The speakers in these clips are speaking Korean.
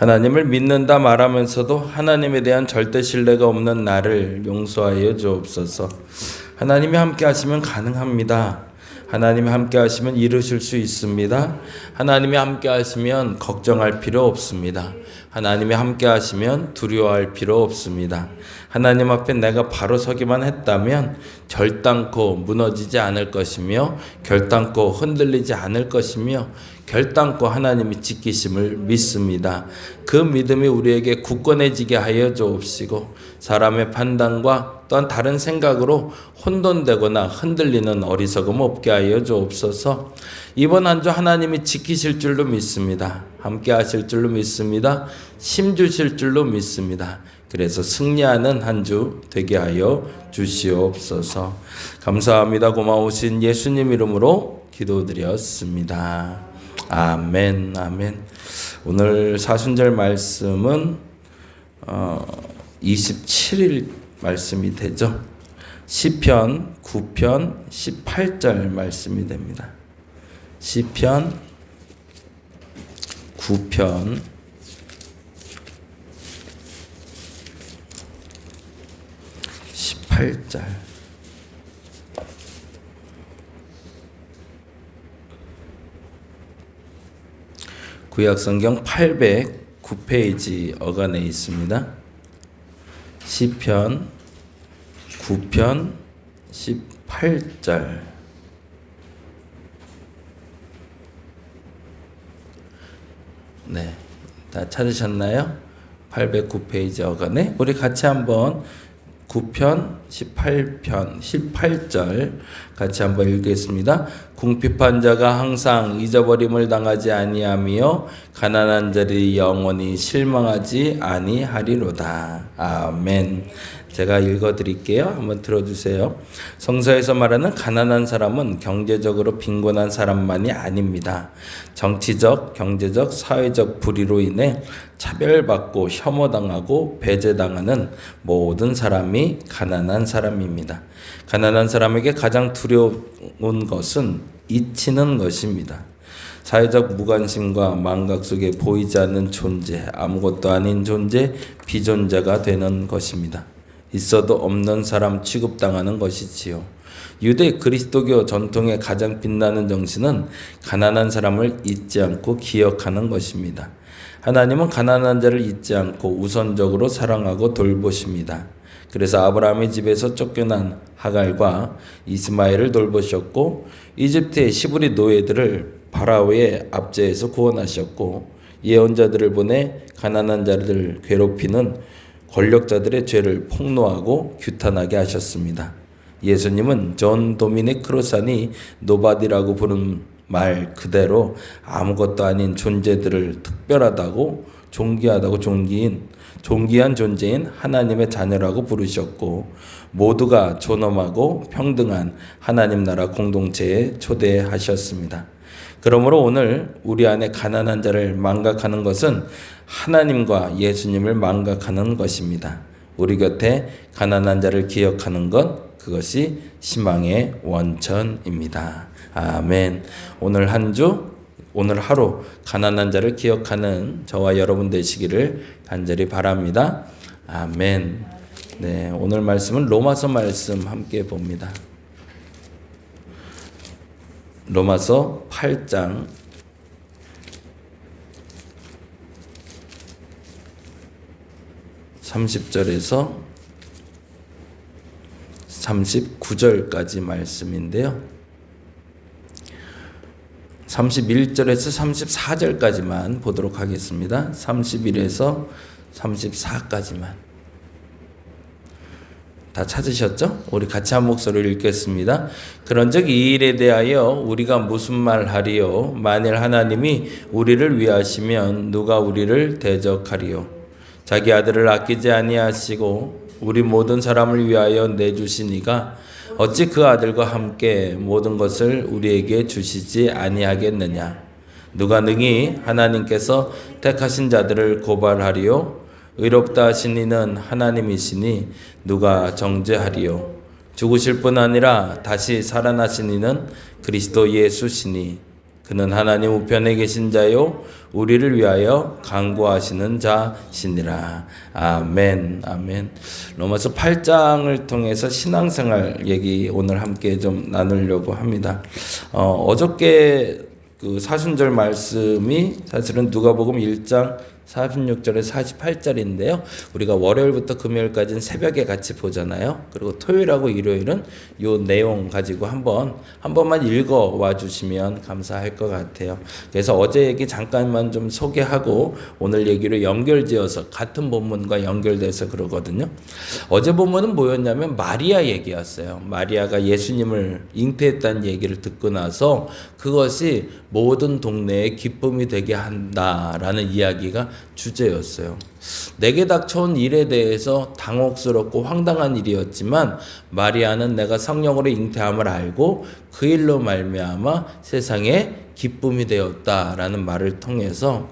하나님을 믿는다 말하면서도 하나님에 대한 절대 신뢰가 없는 나를 용서하여 주옵소서. 하나님이 함께 하시면 가능합니다. 하나님이 함께 하시면 이루실 수 있습니다. 하나님이 함께 하시면 걱정할 필요 없습니다. 하나님이 함께 하시면 두려워할 필요 없습니다. 하나님 앞에 내가 바로 서기만 했다면 결단코 무너지지 않을 것이며 결단코 흔들리지 않을 것이며 결단코 하나님이 지키심을 믿습니다. 그 믿음이 우리에게 굳건해지게 하여 주옵시고 사람의 판단과 또한 다른 생각으로 혼돈되거나 흔들리는 어리석음 없게 하여 주옵소서. 이번 한 주 하나님이 지키실 줄로 믿습니다. 함께 하실 줄로 믿습니다. 힘 주실 줄로 믿습니다. 그래서 승리하는 한 주 되게 하여 주시옵소서. 감사합니다. 고마우신 예수님 이름으로 기도드렸습니다. 아멘, 아멘. 오늘 사순절 말씀은 어, 27일 말씀이 되죠. 시편 9편 18절 말씀이 됩니다. 시편 9편. 18절. 구약성경 809페이지 어간에 있습니다. 시편 9편 18절 네. 다 찾으셨나요? 809페이지 어간에 우리 같이 한번 9편 18편 18절 같이 한번 읽겠습니다. 궁핍한 자가 항상 잊어버림을 당하지 아니하며 가난한 자들이 영원히 실망하지 아니하리로다. 아멘. 제가 읽어 드릴게요. 한번 들어 주세요. 성서에서 말하는 가난한 사람은 경제적으로 빈곤한 사람만이 아닙니다. 정치적, 경제적, 사회적 불의로 인해 차별받고 혐오당하고 배제당하는 모든 사람이 가난한 사람입니다. 가난한 사람에게 가장 두려운 것은 잊히는 것입니다. 사회적 무관심과 망각 속에 보이지 않는 존재, 아무것도 아닌 존재, 비존재가 되는 것입니다. 있어도 없는 사람 취급당하는 것이지요. 유대 그리스도교 전통의 가장 빛나는 정신은 가난한 사람을 잊지 않고 기억하는 것입니다. 하나님은 가난한 자를 잊지 않고 우선적으로 사랑하고 돌보십니다. 그래서 아브라함의 집에서 쫓겨난 하갈과 이스마엘을 돌보셨고 이집트의 시부리 노예들을 바라오의 압제에서 구원하셨고 예언자들을 보내 가난한 자를 괴롭히는 권력자들의 죄를 폭로하고 규탄하게 하셨습니다. 예수님은 존 도미닉 크로산이 노바디라고 부른 말 그대로 아무것도 아닌 존재들을 특별하다고 존귀하다고 존귀인 존귀한 존재인 하나님의 자녀라고 부르셨고 모두가 존엄하고 평등한 하나님 나라 공동체에 초대하셨습니다. 그러므로 오늘 우리 안에 가난한 자를 망각하는 것은 하나님과 예수님을 망각하는 것입니다. 우리 곁에 가난한 자를 기억하는 것 그것이 희망의 원천입니다. 아멘. 오늘 한 주, 오늘 하루 가난한 자를 기억하는 저와 여러분 되시기를 간절히 바랍니다. 아멘. 네, 오늘 말씀은 로마서 말씀 함께 봅니다. 로마서 8장 30절에서 39절까지 말씀인데요. 31절에서 34절까지만 보도록 하겠습니다. 31에서 34까지만. 다 찾으셨죠? 우리 같이 한 목소리를 읽겠습니다. 그런즉 이 일에 대하여 우리가 무슨 말 하리요? 만일 하나님이 우리를 위하시면 누가 우리를 대적하리요? 자기 아들을 아끼지 아니하시고 우리 모든 사람을 위하여 내주시니가 어찌 그 아들과 함께 모든 것을 우리에게 주시지 아니하겠느냐? 누가 능히 하나님께서 택하신 자들을 고발하리요? 의롭다 하신 이는 하나님이시니 누가 정죄하리요? 죽으실 뿐 아니라 다시 살아나신 이는 그리스도 예수시니 그는 하나님 우편에 계신 자요 우리를 위하여 강구하시는 자시니라. 아멘. 아멘. 로마서 8장을 통해서 신앙생활 얘기 오늘 함께 좀 나누려고 합니다. 어, 어저께 그 사순절 말씀이 사실은 누가복음 1장 46절에 48절인데요. 우리가 월요일부터 금요일까지는 새벽에 같이 보잖아요. 그리고 토요일하고 일요일은 요 내용 가지고 한번 한 번만 읽어 와 주시면 감사할 것 같아요. 그래서 어제 얘기 잠깐만 좀 소개하고 오늘 얘기로 연결지어서 같은 본문과 연결돼서 그러거든요. 어제 본문은 뭐였냐면 마리아 얘기였어요. 마리아가 예수님을 잉태했다는 얘기를 듣고 나서 그것이 모든 동네에 기쁨이 되게 한다라는 이야기가 주제였어요. 내게 닥쳐온 일에 대해서 당혹스럽고 황당한 일이었지만 마리아는 내가 성령으로 잉태함을 알고 그 일로 말미암아 세상에 기쁨이 되었다라는 말을 통해서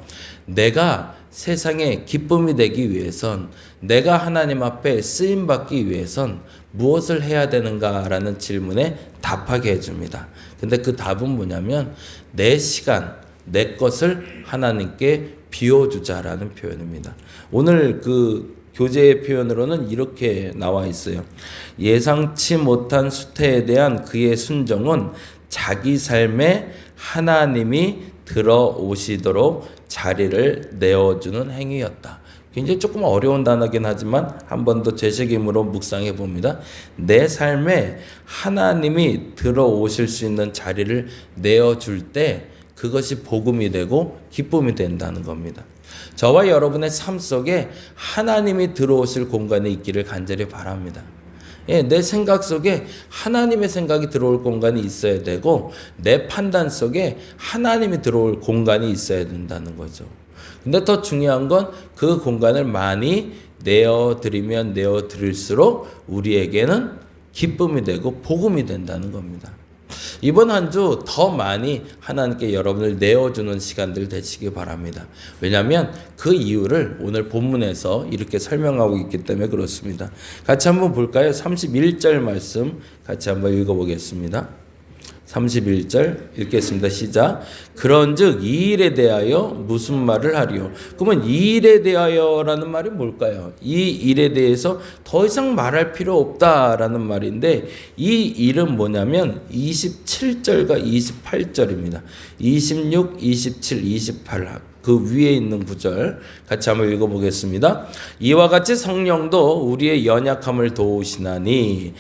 내가 세상에 기쁨이 되기 위해선 내가 하나님 앞에 쓰임 받기 위해선 무엇을 해야 되는가라는 질문에 답하게 해줍니다. 근데 그 답은 뭐냐면 내 시간, 내 것을 하나님께 비워주자라는 표현입니다. 오늘 그 교재의 표현으로는 이렇게 나와 있어요. 예상치 못한 수태에 대한 그의 순종은 자기 삶에 하나님이 들어오시도록 자리를 내어주는 행위였다. 굉장히 조금 어려운 단어긴 하지만 한 번 더 재새김으로 묵상해 봅니다. 내 삶에 하나님이 들어오실 수 있는 자리를 내어줄 때 그것이 복음이 되고 기쁨이 된다는 겁니다. 저와 여러분의 삶 속에 하나님이 들어오실 공간에 있기를 간절히 바랍니다. 예, 내 생각 속에 하나님의 생각이 들어올 공간이 있어야 되고 내 판단 속에 하나님이 들어올 공간이 있어야 된다는 거죠. 근데 더 중요한 건 그 공간을 많이 내어 드리면 내어 드릴수록 우리에게는 기쁨이 되고 복음이 된다는 겁니다. 이번 한 주 더 많이 하나님께 여러분을 내어주는 시간들 되시기 바랍니다. 왜냐하면 그 이유를 오늘 본문에서 이렇게 설명하고 있기 때문에 그렇습니다. 같이 한번 볼까요? 31절 말씀 같이 한번 읽어보겠습니다. 31절 읽겠습니다. 시작. 그런즉 이 일에 대하여 무슨 말을 하리요? 그러면 이 일에 대하여라는 말이 뭘까요? 이 일에 대해서 더 이상 말할 필요 없다라는 말인데 이 일은 뭐냐면 27절과 28절입니다. 26, 27, 28. 그 위에 있는 구절 같이 한번 읽어보겠습니다. 이와 같이 성령도 우리의 연약함을 도우시나니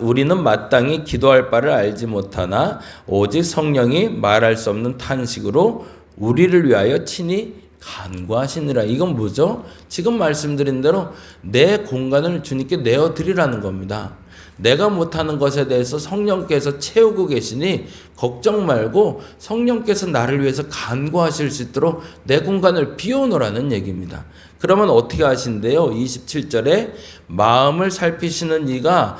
우리는 마땅히 기도할 바를 알지 못하나 오직 성령이 말할 수 없는 탄식으로 우리를 위하여 친히 간구하시느라 이건 뭐죠? 지금 말씀드린 대로 내 공간을 주님께 내어 드리라는 겁니다. 내가 못하는 것에 대해서 성령께서 채우고 계시니 걱정 말고 성령께서 나를 위해서 간구하실 수 있도록 내 공간을 비워놓으라는 얘기입니다. 그러면 어떻게 하신대요? 27절에 마음을 살피시는 이가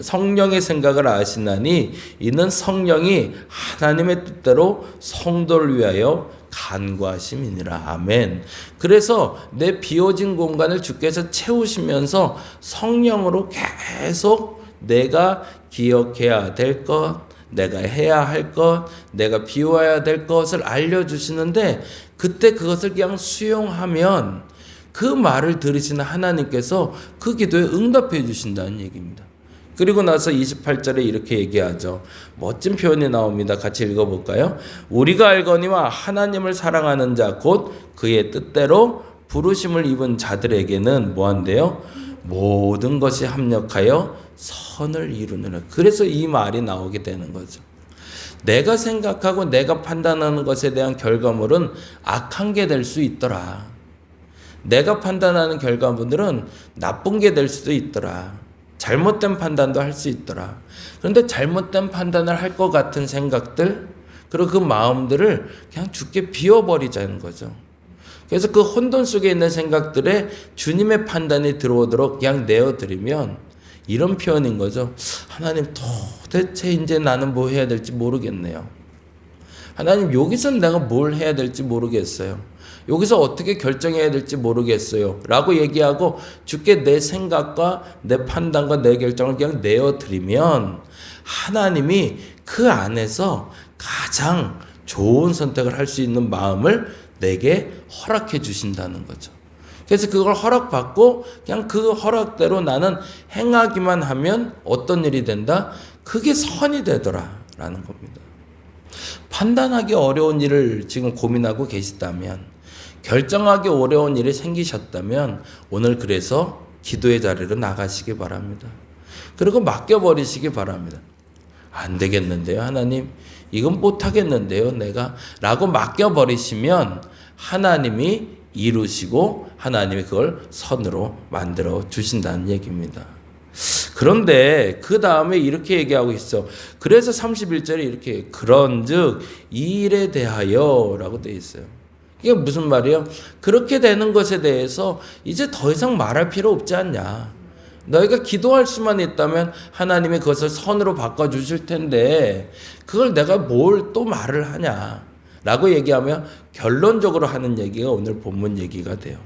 성령의 생각을 아시나니 이는 성령이 하나님의 뜻대로 성도를 위하여 간구하심이니라. 아멘. 그래서 내 비워진 공간을 주께서 채우시면서 성령으로 계속 내가 기억해야 될 것, 내가 해야 할 것, 내가 비워야 될 것을 알려주시는데 그때 그것을 그냥 수용하면 그 말을 들으시는 하나님께서 그 기도에 응답해 주신다는 얘기입니다. 그리고 나서 28절에 이렇게 얘기하죠. 멋진 표현이 나옵니다. 같이 읽어볼까요? 우리가 알거니와 하나님을 사랑하는 자, 곧 그의 뜻대로 부르심을 입은 자들에게는 뭐한대요? 모든 것이 합력하여 선을 이루느라. 그래서 이 말이 나오게 되는 거죠. 내가 생각하고 내가 판단하는 것에 대한 결과물은 악한 게 될 수 있더라. 내가 판단하는 결과물들은 나쁜 게 될 수도 있더라. 잘못된 판단도 할 수 있더라. 그런데 잘못된 판단을 할 것 같은 생각들, 그리고 그 마음들을 그냥 죽게 비워버리자는 거죠. 그래서 그 혼돈 속에 있는 생각들에 주님의 판단이 들어오도록 그냥 내어드리면 이런 표현인 거죠. 하나님 도대체 이제 나는 뭐 해야 될지 모르겠네요. 하나님 여기서 내가 뭘 해야 될지 모르겠어요. 여기서 어떻게 결정해야 될지 모르겠어요. 라고 얘기하고 주께 내 생각과 내 판단과 내 결정을 그냥 내어드리면 하나님이 그 안에서 가장 좋은 선택을 할 수 있는 마음을 내게 허락해 주신다는 거죠. 그래서 그걸 허락받고 그냥 그 허락대로 나는 행하기만 하면 어떤 일이 된다? 그게 선이 되더라 라는 겁니다. 판단하기 어려운 일을 지금 고민하고 계시다면 결정하기 어려운 일이 생기셨다면 오늘 그래서 기도의 자리로 나가시기 바랍니다. 그리고 맡겨버리시기 바랍니다. 안 되겠는데요, 하나님. 이건 못하겠는데요, 내가. 라고 맡겨버리시면 하나님이 이루시고 하나님이 그걸 선으로 만들어 주신다는 얘기입니다. 그런데 그 다음에 이렇게 얘기하고 있어. 그래서 31절에 이렇게 그런즉 이 일에 대하여라고 돼 있어요. 이게 무슨 말이에요? 그렇게 되는 것에 대해서 이제 더 이상 말할 필요 없지 않냐. 너희가 기도할 수만 있다면 하나님이 그것을 선으로 바꿔 주실 텐데 그걸 내가 뭘 또 말을 하냐. 라고 얘기하면 결론적으로 하는 얘기가 오늘 본문 얘기가 돼요.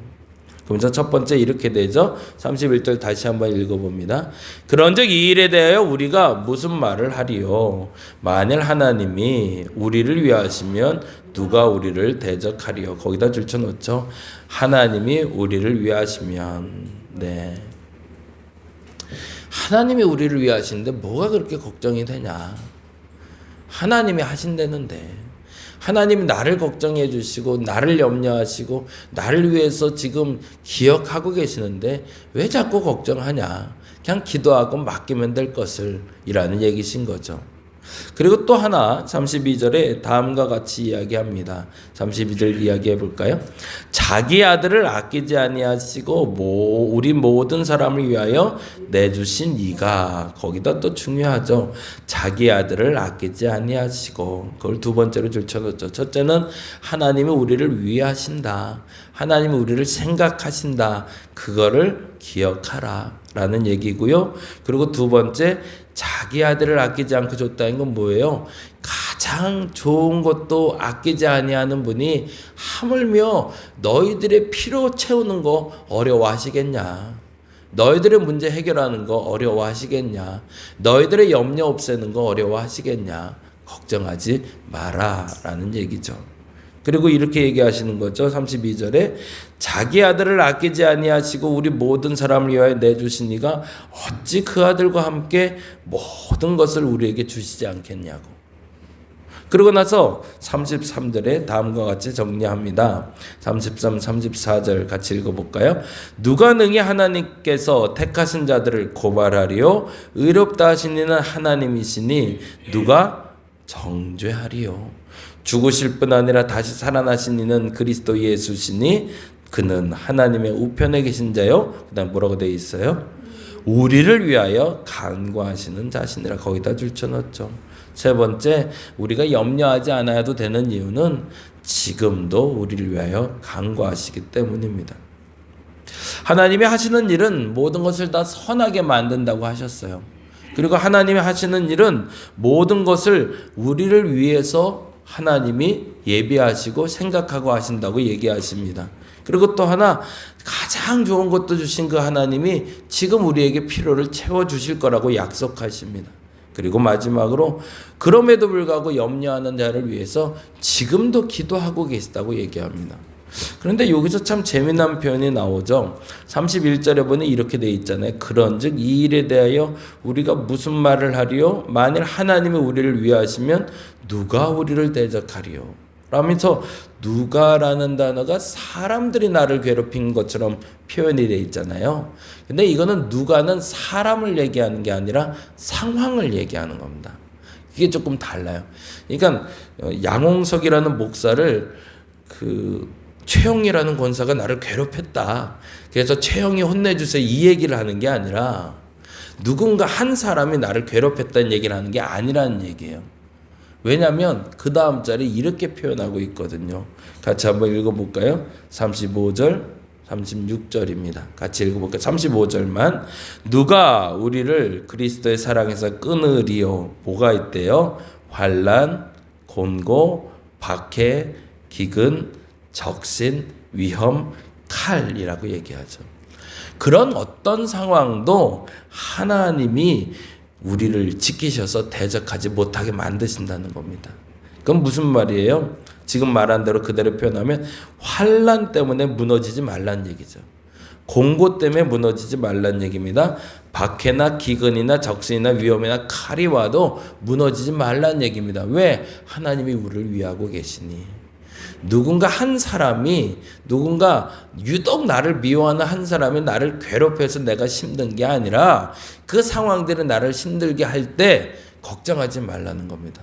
그러면서 첫 번째 이렇게 되죠. 31절 다시 한번 읽어봅니다. 그런즉 이 일에 대하여 우리가 무슨 말을 하리요? 만일 하나님이 우리를 위하시면 누가 우리를 대적하리요? 거기다 줄쳐놓죠. 하나님이 우리를 위하시면 네. 하나님이 우리를 위하시는데 뭐가 그렇게 걱정이 되냐? 하나님이 하신다는데 하나님이 나를 걱정해 주시고 나를 염려하시고 나를 위해서 지금 기억하고 계시는데 왜 자꾸 걱정하냐? 그냥 기도하고 맡기면 될 것을 이라는 얘기신 거죠. 그리고 또 하나 32절에 다음과 같이 이야기합니다. 32절 이야기해 볼까요? 자기 아들을 아끼지 아니하시고 모, 우리 모든 사람을 위하여 내주신 이가 거기다 또 중요하죠. 자기 아들을 아끼지 아니하시고 그걸 두 번째로 줄쳐놓죠. 첫째는 하나님이 우리를 위하신다. 하나님이 우리를 생각하신다. 그거를 기억하라. 라는 얘기고요. 그리고 두 번째 자기 아들을 아끼지 않고 줬다는 건 뭐예요? 가장 좋은 것도 아끼지 아니하는 분이 하물며 너희들의 필요 채우는 거 어려워하시겠냐? 너희들의 문제 해결하는 거 어려워하시겠냐? 너희들의 염려 없애는 거 어려워하시겠냐? 걱정하지 마라 라는 얘기죠. 그리고 이렇게 얘기하시는 거죠. 32절에 자기 아들을 아끼지 아니하시고 우리 모든 사람을 위하여 내주신 이가 어찌 그 아들과 함께 모든 것을 우리에게 주시지 않겠냐고. 그러고 나서 33절에 다음과 같이 정리합니다. 33, 34절 같이 읽어볼까요? 누가 능히 하나님께서 택하신 자들을 고발하리요? 의롭다 하신 이는 하나님이시니 누가 정죄하리요? 죽으실 뿐 아니라 다시 살아나신 이는 그리스도 예수시니 그는 하나님의 우편에 계신 자요. 그다음 뭐라고 되어 있어요? 우리를 위하여 간구하시는 자신이라 거기다 줄쳐넣었죠. 세 번째, 우리가 염려하지 않아도 되는 이유는 지금도 우리를 위하여 간구하시기 때문입니다. 하나님이 하시는 일은 모든 것을 다 선하게 만든다고 하셨어요. 그리고 하나님이 하시는 일은 모든 것을 우리를 위해서 하나님이 예비하시고 생각하고 하신다고 얘기하십니다. 그리고 또 하나 가장 좋은 것도 주신 그 하나님이 지금 우리에게 필요를 채워 주실 거라고 약속하십니다. 그리고 마지막으로 그럼에도 불구하고 염려하는 자를 위해서 지금도 기도하고 계시다고 얘기합니다. 그런데 여기서 참 재미난 표현이 나오죠. 31절에 보니 이렇게 돼 있잖아요. 그런즉 이 일에 대하여 우리가 무슨 말을 하리요? 만일 하나님이 우리를 위하시면 누가 우리를 대적하리요? 라면서 누가라는 단어가 사람들이 나를 괴롭힌 것처럼 표현이 돼 있잖아요. 근데 이거는 누가는 사람을 얘기하는 게 아니라 상황을 얘기하는 겁니다. 이게 조금 달라요. 그러니까 양홍석이라는 목사를 그 최영이라는 권사가 나를 괴롭혔다. 그래서 최영이 혼내주세요. 이 얘기를 하는 게 아니라 누군가 한 사람이 나를 괴롭혔다는 얘기를 하는 게 아니라는 얘기예요. 왜냐하면 그 다음 절에 이렇게 표현하고 있거든요. 같이 한번 읽어볼까요? 35절, 36절입니다. 같이 읽어볼까요? 35절만 누가 우리를 그리스도의 사랑에서 끊으리요? 뭐가 있대요? 환란, 곤고, 박해, 기근, 적신, 위험, 칼이라고 얘기하죠. 그런 어떤 상황도 하나님이 우리를 지키셔서 대적하지 못하게 만드신다는 겁니다. 그건 무슨 말이에요? 지금 말한 대로 그대로 표현하면 환란 때문에 무너지지 말란 얘기죠. 공고 때문에 무너지지 말란 얘기입니다. 박해나 기근이나 적신이나 위험이나 칼이 와도 무너지지 말란 얘기입니다. 왜? 하나님이 우리를 위하고 계시니. 누군가 한 사람이 누군가 유독 나를 미워하는 한 사람이 나를 괴롭혀서 내가 힘든 게 아니라 그 상황들이 나를 힘들게 할 때 걱정하지 말라는 겁니다.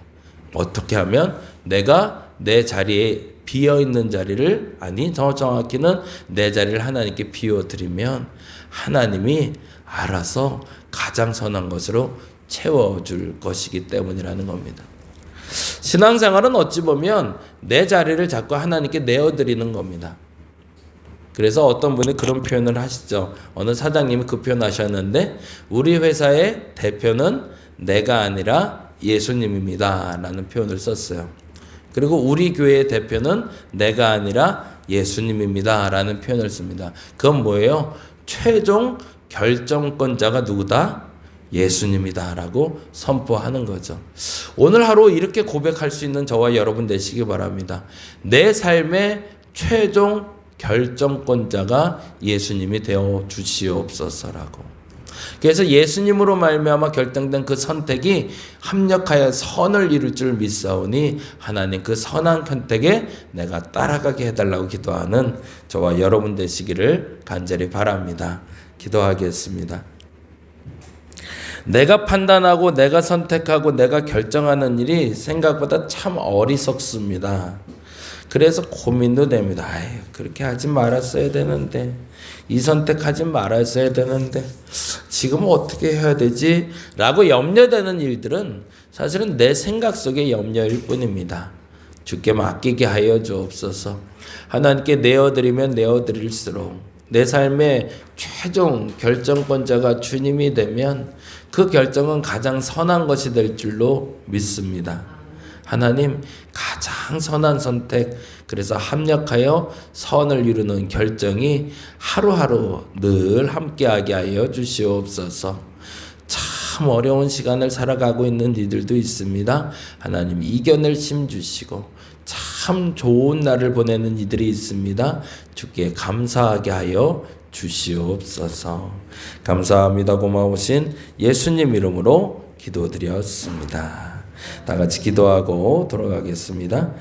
어떻게 하면 내가 내 자리에 비어 있는 자리를 아니 더 정확히는 내 자리를 하나님께 비워 드리면 하나님이 알아서 가장 선한 것으로 채워 줄 것이기 때문이라는 겁니다. 신앙생활은 어찌 보면 내 자리를 자꾸 하나님께 내어 드리는 겁니다. 그래서 어떤 분이 그런 표현을 하시죠. 어느 사장님이 그 표현 하셨는데 우리 회사의 대표는 내가 아니라 예수님입니다. 라는 표현을 썼어요. 그리고 우리 교회의 대표는 내가 아니라 예수님입니다. 라는 표현을 씁니다. 그건 뭐예요? 최종 결정권자가 누구다? 예수님이다. 라고 선포하는 거죠. 오늘 하루 이렇게 고백할 수 있는 저와 여러분 되시기 바랍니다. 내 삶의 최종 결정권자가 예수님이 되어 주시옵소서라고. 그래서 예수님으로 말미암아 결정된 그 선택이 합력하여 선을 이룰 줄 믿사오니 하나님 그 선한 선택에 내가 따라가게 해달라고 기도하는 저와 여러분 되시기를 간절히 바랍니다. 기도하겠습니다. 내가 판단하고 내가 선택하고 내가 결정하는 일이 생각보다 참 어리석습니다. 그래서 고민도 됩니다. 아유, 그렇게 하지 말았어야 되는데, 이 선택하지 말았어야 되는데, 지금 어떻게 해야 되지? 라고 염려되는 일들은 사실은 내 생각 속의 염려일 뿐입니다. 주께 맡기게 하여 주옵소서. 하나님께 내어드리면 내어드릴수록 내 삶의 최종 결정권자가 주님이 되면 그 결정은 가장 선한 것이 될 줄로 믿습니다. 하나님 가장 선한 선택 그래서 합력하여 선을 이루는 결정이 하루하루 늘 함께하게 하여 주시옵소서. 참 어려운 시간을 살아가고 있는 이들도 있습니다. 하나님 이겨낼 힘 주시고 참 좋은 날을 보내는 이들이 있습니다. 주께 감사하게 하여 주시옵소서. 감사합니다. 고마우신 예수님 이름으로 기도드렸습니다. 다 같이 기도하고 돌아가겠습니다.